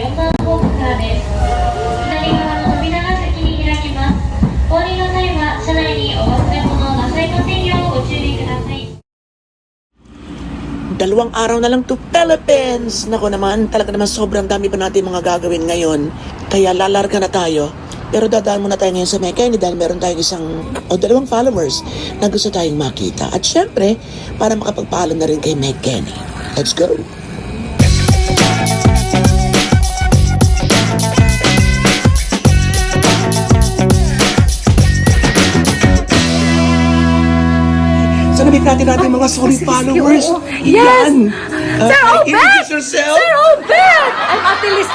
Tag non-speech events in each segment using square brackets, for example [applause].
4番ホームからです左側の扉が先に開きます降臨の際は車内にお忘れ物なさいませんようご注意ください Dalawang araw na lang to Philippines! Nako naman, talaga naman sobrang dami pa natin mga gagawin ngayon. Kaya lalarga na tayo. Pero dadaan muna tayo ngayon sa Mekeni dahil meron tayong isang o dalawang followers na gusto tayong makita. At syempre, para makapagpaalam na rin kay Mekeni. Let's go! Mga solid followers. Yes! Yan. Sir Uh, Obed! introduce yourself. Sir Obed! I'm Atilis...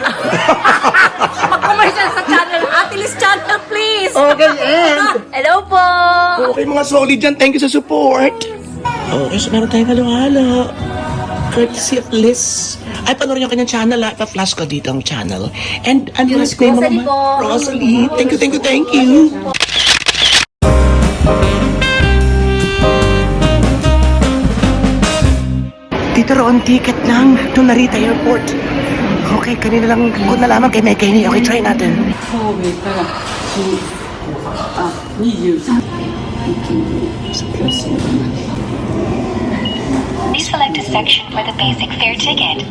[laughs] Mag-commercial sa channel. Atilis channel, please! Okay, and [laughs] Hello po! Okay mga solid dyan, thank you sa support. Okay, so meron tayong halo-halo. Courtesy of Liz. Ay, panoorin yung kanyang channel ha. Pa-flash ko dito ang channel. And ano last name mo. Rosalie. Thank you, thank you, thank you. Dito roon, ticket lang. To Narita Airport. Okay, kanina lang ko nalaman kay Mekeni. Okay, try natin. 神戸から新あ23 Please select a section for the basic fare ticket.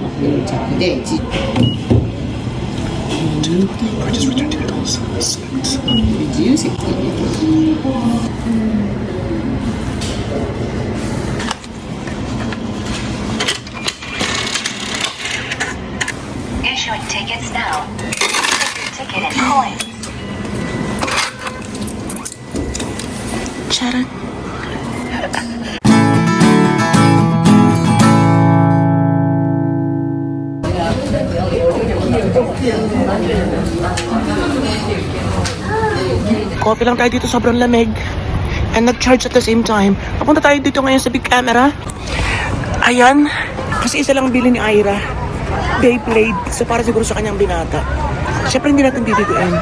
でじ Purchase return ticket also. Select. 自由席 Coin. Charan. Coffee lang tayo dito, sobrang lamig. And nag-charge at the same time. Papunta tayo dito ngayon sa big camera. Ayan. Kasi isa lang bili ni Ira. Beyblade. So para siguro sa kanyang binata. Siyempre hindi natin bibiguin.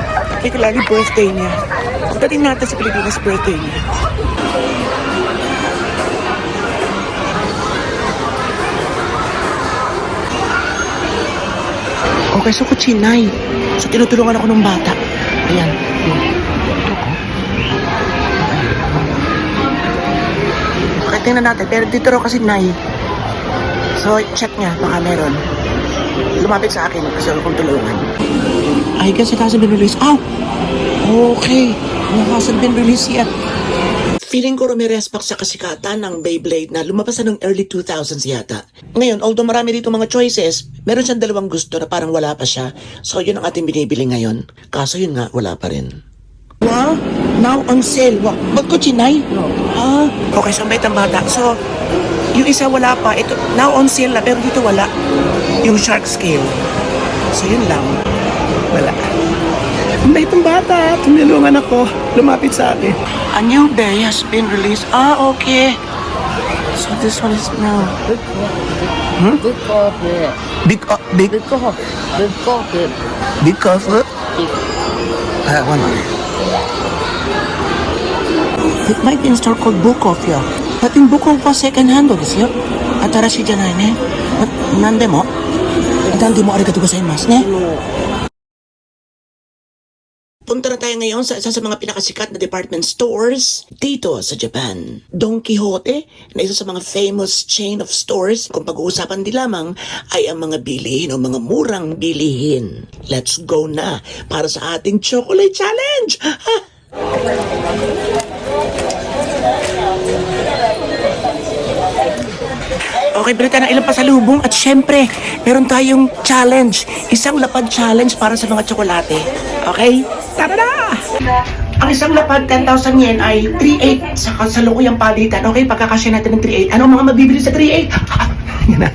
Lagi birthday niya. Pagdating natin sa Pilipinas, birthday niya. Okay, so kutsinay. So tinutulungan ako ng bata. Ayan. Okay, tingnan natin. Pero dito raw kasi nay. So, check niya. Baka meron. Lumapit sa akin kasi ako kong tulungan. I guess it hasn't been released. Oh! Okay. It hasn't been released yet. Feeling ko rumirespak sa kasikatan ng Beyblade na lumabas na ng early 2000s yata. Ngayon, although marami dito mga choices, meron siyang dalawang gusto na parang wala pa siya. So yun ang ating binibili ngayon. Kaso yun nga, wala pa rin. Wow! Now on sale. Wow. Ba't ko chinay? Ah, okay, so ang ang bata. So, yung isa wala pa. Ito, now on sale na, pero dito wala. Yung shark scale. So, yun lang. Wala. Hindi itong bata. Tumilungan ako. Lumapit sa akin. A new bay has been released. Ah, okay. So this one is now. Big coffee. Hmm? Big coffee. Big, uh, big? Big coffee. Big coffee. Big coffee? Big. Ah, one minute. It might be in store called Book Coffee. Ah. yeah. But in Book Off was second hand ですよ。新しいじゃないね。ななんでも何でもありがとうございますね。Punta na tayo ngayon sa isa sa mga pinakasikat na department stores dito sa Japan. Don Quixote, na isa sa mga famous chain of stores kung pag-uusapan di lamang ay ang mga bilihin o mga murang bilihin. Let's go na para sa ating chocolate challenge! Ha? Okay, Brita, ng ilang pasalubong at syempre, meron tayong challenge. Isang lapad challenge para sa mga tsokolate. Okay? Tara na! Ang isang lapad, 10,000 yen ay 3.8 sa kasalukuyang palitan. Okay, pagkakasya natin ng 3.8. Ano ang mga mabibili sa 3.8? [laughs] Yan na.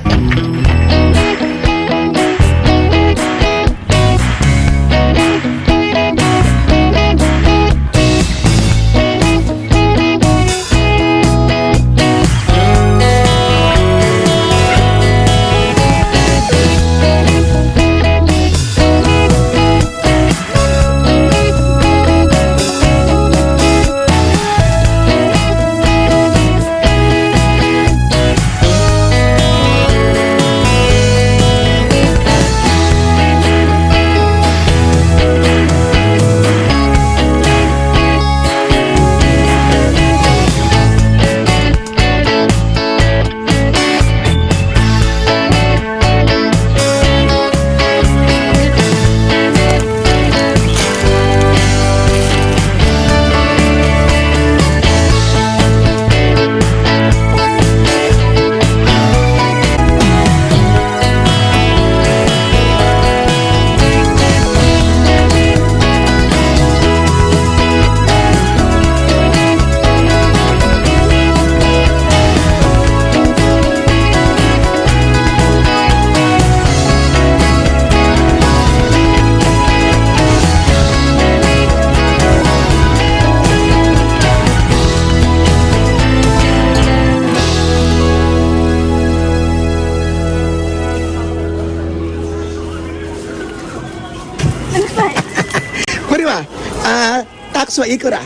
Wa ikura.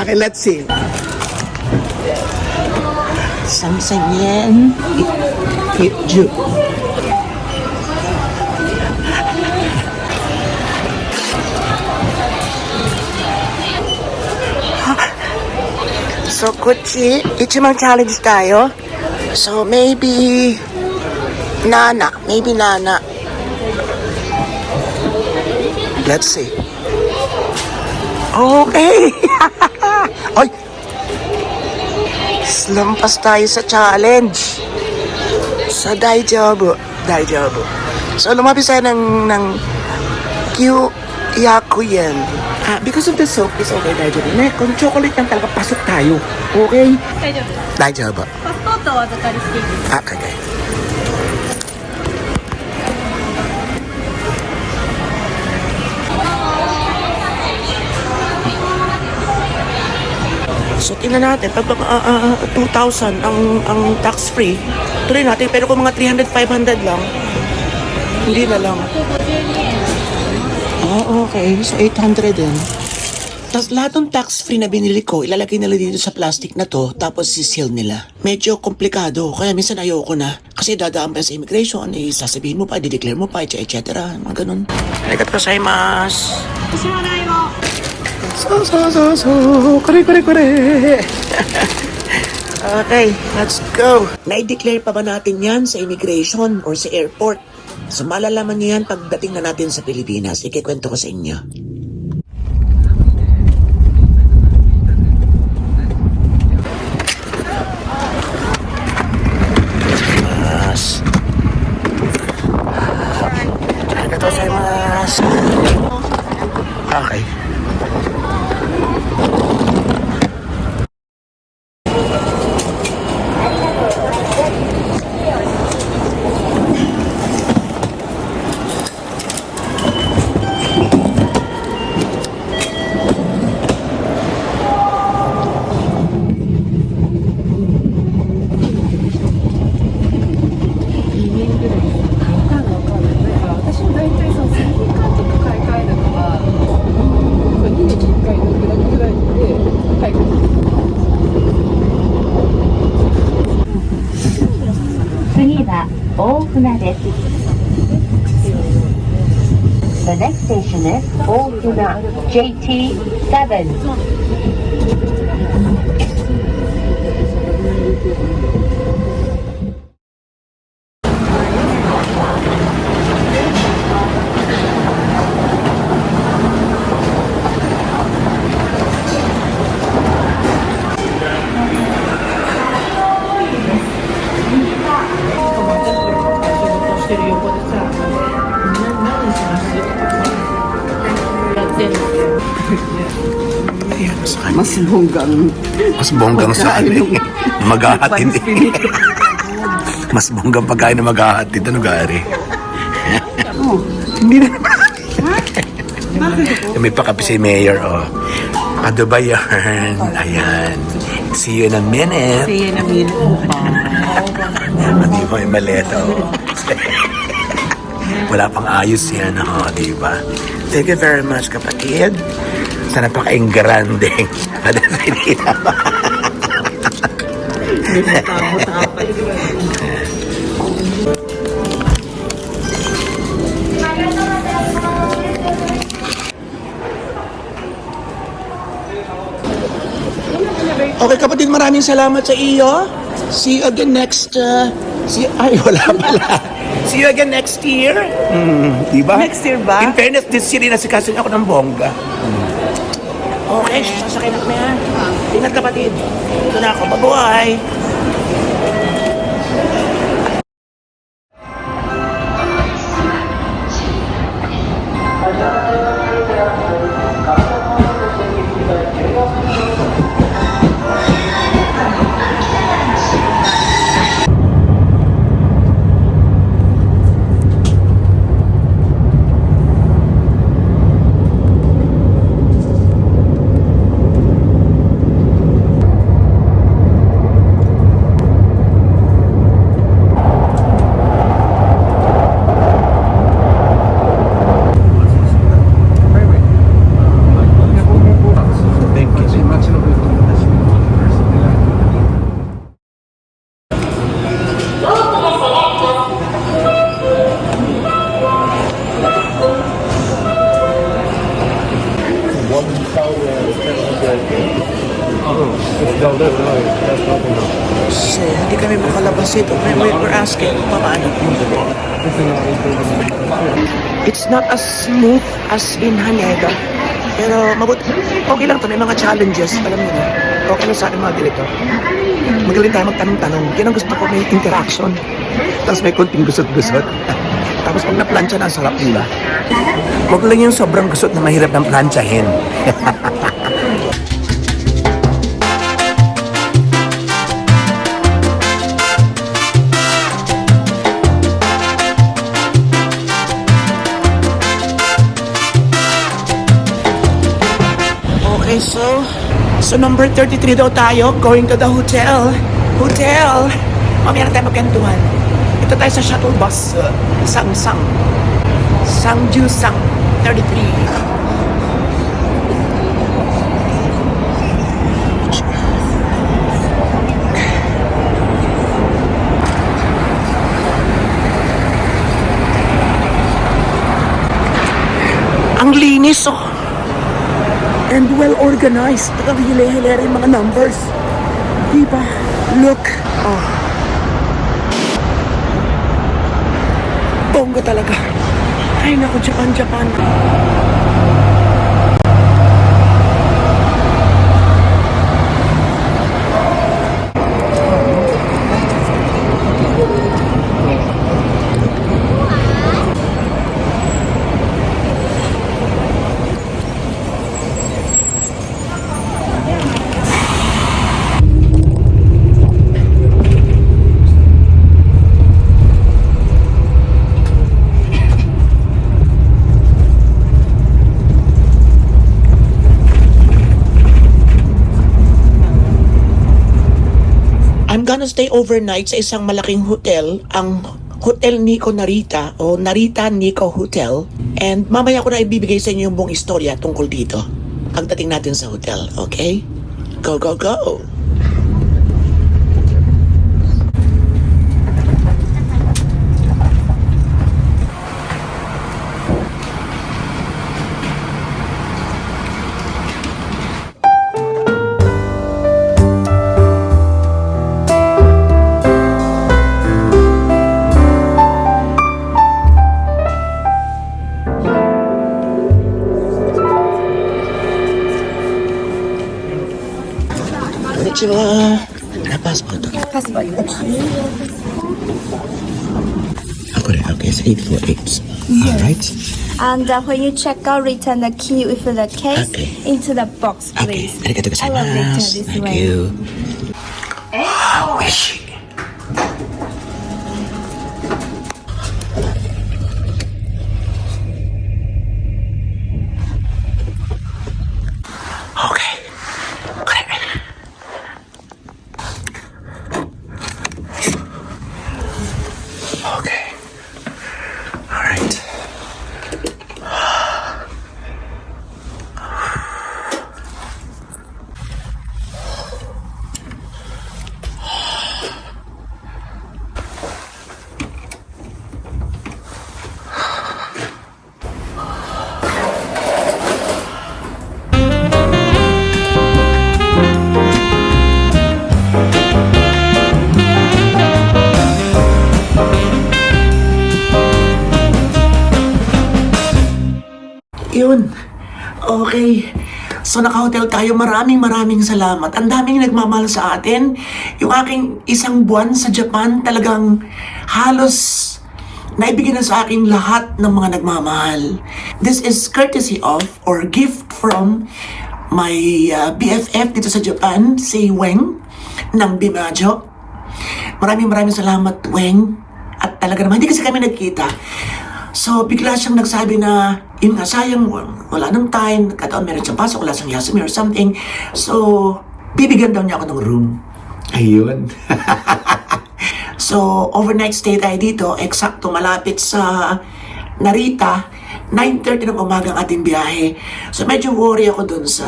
Okay, let's see. Samsung yen. Ju. So, Kuchi, Ichiman challenge tayo. So, maybe Nana. Maybe Nana. Let's see. Okay. [laughs] Ay. Slampas tayo sa challenge. Sa Daijobu. Daijobu. So, lumapis tayo ng, ng Q Yakuyen. Ah, because of the soap, it's okay, Daijobu. Ne, kung chocolate lang talaga, pasok tayo. Okay? 大丈夫 Daijobu. パスポート tingnan natin, pag uh, uh, 2,000 ang, ang tax-free, tuloy natin, pero kung mga 300, 500 lang, hindi na lang. Ah, okay. So, 800 din. Tapos lahat ng tax-free na binili ko, ilalagay nila dito sa plastic na to, tapos sisil nila. Medyo komplikado, kaya minsan ayoko na. Kasi dadaan pa sa immigration, eh, sasabihin mo pa, dideclare mo pa, etc. etc. Mga ganun. Arigat ko sa imas. So, so, so, so. Kore, kore, kore. [laughs] okay, let's go. Na-declare pa ba natin yan sa immigration or sa airport? So malalaman niyo yan pagdating na natin sa Pilipinas. Ikikwento ko sa inyo. Boracay. Okay. The next station is Ofuna JT7. Mas bonggang. Mas bonggang sa ano eh. [laughs] Maghahatid eh. [laughs] Mas bonggang pagkain na maghahatid. Ano gari? [laughs] Hindi na May pakapi si Mayor, oh. Ano ba yan? Ayan. See you in a minute. Siya na minute. Hindi mo yung maleta, oh. Wala pang ayos yan, oh, di ba? Thank you very much, kapatid. Sa napakaing ba? [laughs] Okay, kapatid, maraming salamat sa iyo. See you again next... Uh, see, ay, wala pala. [laughs] See you again next year. Mm, di ba? Next year ba? In fairness, this year, nasikasin ako ng bongga. Okay, sasakay na kami ha. Ingat kapatid. Ito na ako. Bye-bye. daw doon. No, that's not enough. Kasi hindi kami makalabas dito. We, we were asking kung paano. It's not as smooth as in Haneda. Pero mabuti. Okay lang to. May mga challenges. Alam mo na. Okay lang sa akin mga direktor. Magaling tayo magtanong-tanong. Yan ang gusto ko. May interaction. Tapos may konting gusot-gusot. [laughs] Tapos pag na-plancha na, ang sarap nila. Huwag lang yung sobrang gusot na mahirap ng planchahin. [laughs] So number 33 daw tayo, going to the hotel. Hotel! Mamaya na tayo magkantuhan. Ito tayo sa shuttle bus. Uh, Sang-sang. Sangju Sang 33. Ang linis, oh. And well organized. Talagang hile-hile rin mga numbers. Diba? Look. Oh. Bongga talaga. Ay, naku, Japan, Japan. I'm gonna stay overnight sa isang malaking hotel, ang Hotel Nico Narita o Narita Nico Hotel. And mamaya ko na ibibigay sa inyo yung buong istorya tungkol dito. Pagdating natin sa hotel, okay? Go, go, go! Konnichiwa. Na passport. Passport. Okay, okay, it's 848. Alright. And uh, when you check out, return the key with the case Okay. into the box, please. arigato I will return this Thank way. you. Wish. Okay. So naka-hotel tayo. Maraming maraming salamat. Ang daming nagmamahal sa atin. Yung aking isang buwan sa Japan talagang halos naibigay na sa akin lahat ng mga nagmamahal. This is courtesy of or gift from my uh, BFF dito sa Japan, si Weng ng Bimajo. Maraming maraming salamat, Weng. At talaga naman, hindi kasi kami nagkita. So, bigla siyang nagsabi na, yun nga, sayang, wala nang time, kataon meron siyang pasok, wala siyang yasumi or something. So, bibigyan daw niya ako ng room. Ayun. [laughs] so, overnight stay tayo dito, eksakto malapit sa Narita, 9.30 ng umaga ang ating biyahe. So, medyo worry ako dun sa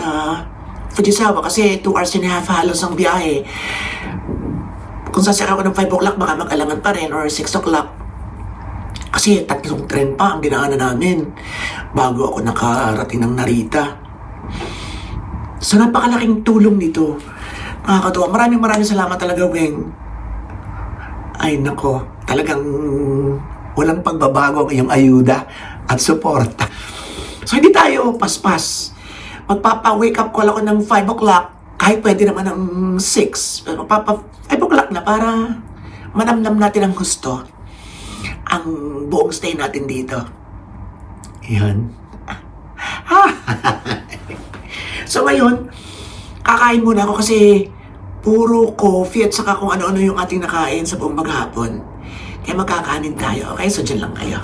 Fujisawa kasi 2 hours and a half halos ang biyahe. Kung sasakay ako ng 5 o'clock, baka mag-alangan pa rin or 6 o'clock. Kasi tatlong tren pa ang dinaanan namin bago ako nakarating ng Narita. So napakalaking tulong nito. Nakakatuwa. Maraming maraming salamat talaga, Weng. Ay nako, talagang walang pagbabago ang iyong ayuda at suporta. So hindi tayo paspas. Magpapa-wake up call ako ng 5 o'clock, kahit pwede naman ng 6. Pero Magpapa 5 o'clock na para manamnam natin ang gusto ang buong stay natin dito. Yan. [laughs] so ngayon, kakain muna ako kasi puro coffee at saka kung ano-ano yung ating nakain sa buong maghapon. Kaya magkakanin tayo, okay? So dyan lang kayo.